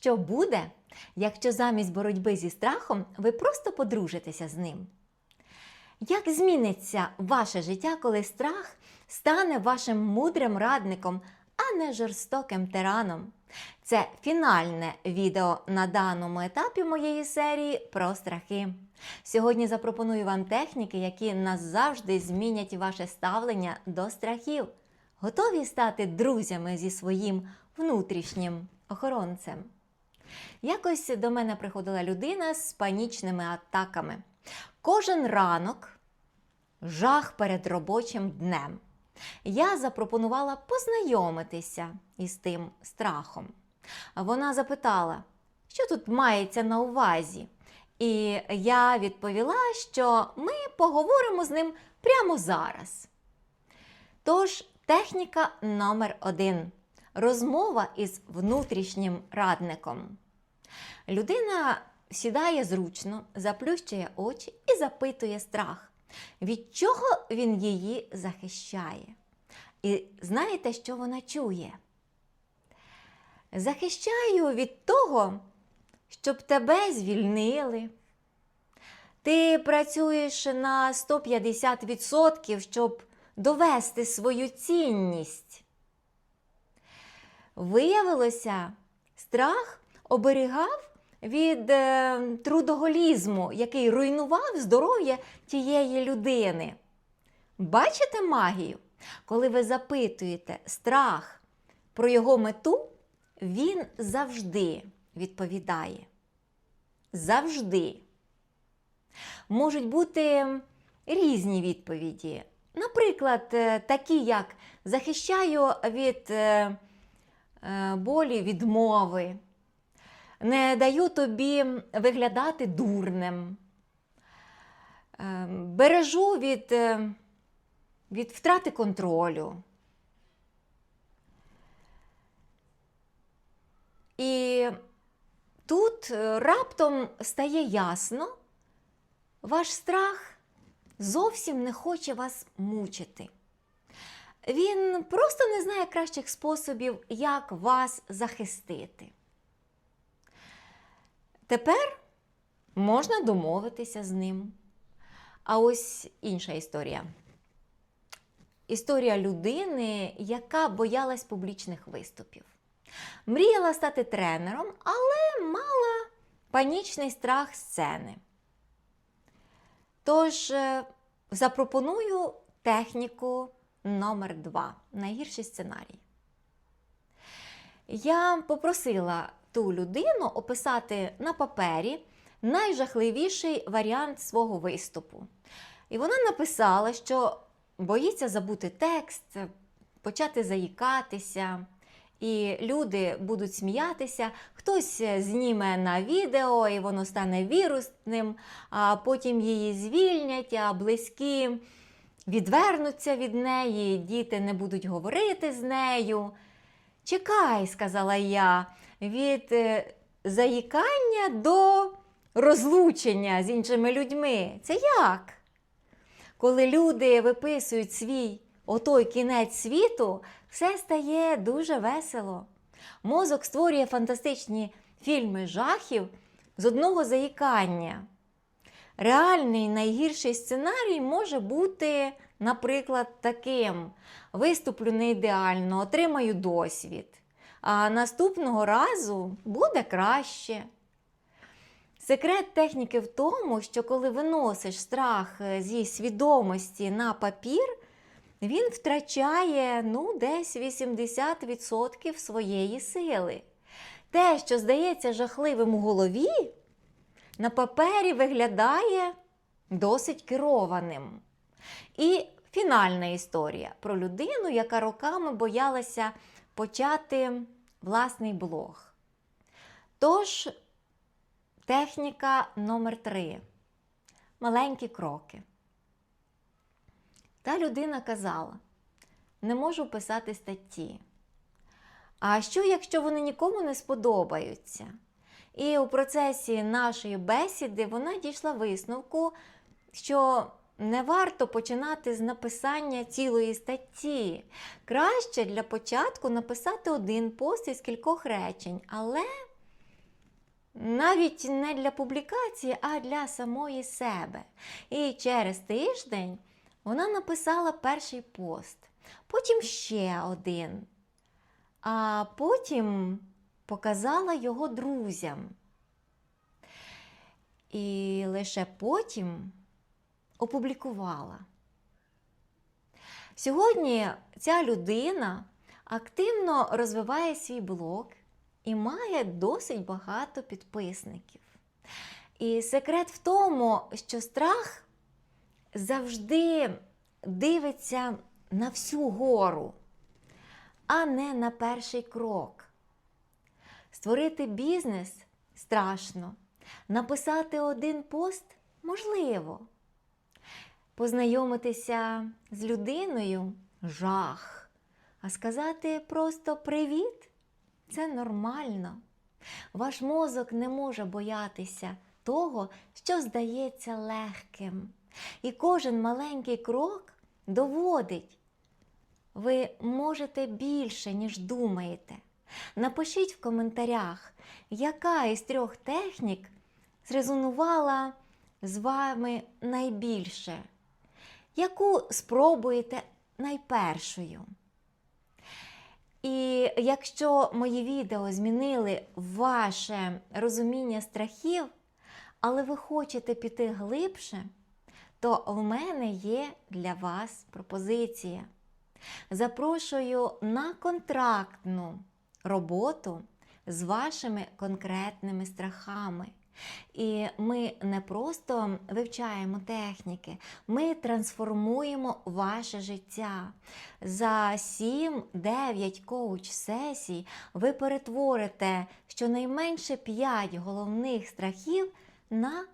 Що буде, якщо замість боротьби зі страхом ви просто подружитеся з ним? Як зміниться ваше життя, коли страх стане вашим мудрим радником, а не жорстоким тираном? Це фінальне відео на даному етапі моєї серії про страхи. Сьогодні запропоную вам техніки, які назавжди змінять ваше ставлення до страхів. Готові стати друзями зі своїм внутрішнім охоронцем. Якось до мене приходила людина з панічними атаками. Кожен ранок жах перед робочим днем. Я запропонувала познайомитися із тим страхом. Вона запитала, що тут мається на увазі. І я відповіла, що ми поговоримо з ним прямо зараз. Тож, техніка номер один розмова із внутрішнім радником. Людина сідає зручно, заплющує очі і запитує страх, від чого він її захищає. І знаєте, що вона чує? Захищаю від того, щоб тебе звільнили. Ти працюєш на 150%, щоб довести свою цінність. Виявилося, страх оберігав від е, трудоголізму, який руйнував здоров'я тієї людини. Бачите магію? Коли ви запитуєте страх про його мету, він завжди відповідає. Завжди. Можуть бути різні відповіді. Наприклад, е, такі, як захищаю від е, болі відмови, не даю тобі виглядати дурним, е, бережу від, е, від втрати контролю. І тут е, раптом стає ясно, ваш страх зовсім не хоче вас мучити. Він просто не знає кращих способів, як вас захистити. Тепер можна домовитися з ним. А ось інша історія. Історія людини, яка боялась публічних виступів. Мріяла стати тренером, але мала панічний страх сцени. Тож е, запропоную техніку номер 2 найгірший сценарій. Я попросила ту людину описати на папері найжахливіший варіант свого виступу. І вона написала, що боїться забути текст, почати заїкатися. І люди будуть сміятися, хтось зніме на відео, і воно стане вірусним, а потім її звільнять, а близькі відвернуться від неї, діти не будуть говорити з нею. Чекай, сказала я, від е, заїкання до розлучення з іншими людьми. Це як? Коли люди виписують свій отой кінець світу, все стає дуже весело. Мозок створює фантастичні фільми жахів з одного заїкання. Реальний найгірший сценарій може бути, наприклад, таким: виступлю не ідеально, отримаю досвід, а наступного разу буде краще. Секрет техніки в тому, що коли виносиш страх е, зі свідомості на папір, він втрачає ну, десь 80% своєї сили. Те, що здається жахливим у голові, на папері виглядає досить керованим. І фінальна історія про людину, яка роками боялася почати власний блог. Тож, техніка номер 3 маленькі кроки. Та людина казала: не можу писати статті. А що, якщо вони нікому не сподобаються? І у процесі нашої бесіди вона дійшла висновку, що не варто починати з написання цілої статті. Краще для початку написати один пост із кількох речень, але навіть не для публікації, а для самої себе. І через тиждень вона написала перший пост, потім ще один, а потім показала його друзям. І лише потім опублікувала. Сьогодні ця людина активно розвиває свій блог і має досить багато підписників. І секрет в тому, що страх завжди дивиться на всю гору, а не на перший крок. Створити бізнес страшно, написати один пост можливо. Познайомитися з людиною жах, а сказати просто привіт це нормально. Ваш мозок не може боятися того, що здається легким. І кожен маленький крок доводить. Ви можете більше, ніж думаєте. Напишіть в коментарях, яка із трьох технік зрезонувала з вами найбільше, яку спробуєте найпершою. І якщо мої відео змінили ваше розуміння страхів, але ви хочете піти глибше, то в мене є для вас пропозиція. Запрошую на контрактну роботу з вашими конкретними страхами. І ми не просто вивчаємо техніки, ми трансформуємо ваше життя. За 7-9 коуч-сесій ви перетворите щонайменше 5 головних страхів на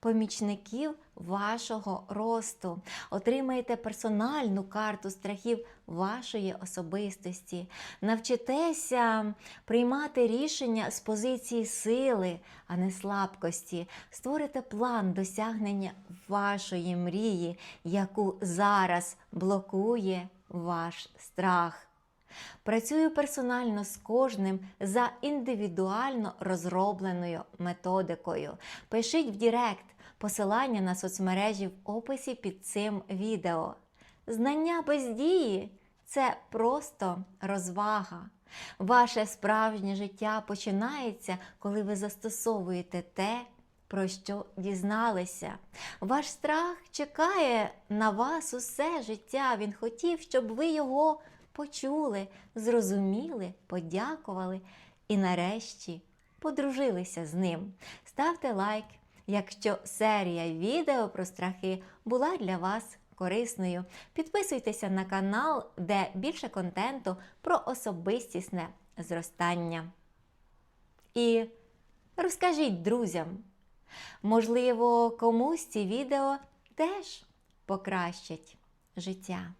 помічників вашого росту. Отримаєте персональну карту страхів вашої особистості. Навчитеся приймати рішення з позиції сили, а не слабкості. Створите план досягнення вашої мрії, яку зараз блокує ваш страх. Працюю персонально з кожним за індивідуально розробленою методикою. Пишіть в Дірект посилання на соцмережі в описі під цим відео. Знання без дії це просто розвага. Ваше справжнє життя починається, коли ви застосовуєте те, про що дізналися. Ваш страх чекає на вас усе життя. Він хотів, щоб ви його почули, зрозуміли, подякували і нарешті подружилися з ним. Ставте лайк, якщо серія відео про страхи була для вас корисною. Підписуйтеся на канал, де більше контенту про особистісне зростання. І розкажіть друзям. Можливо, комусь ці відео теж покращать життя.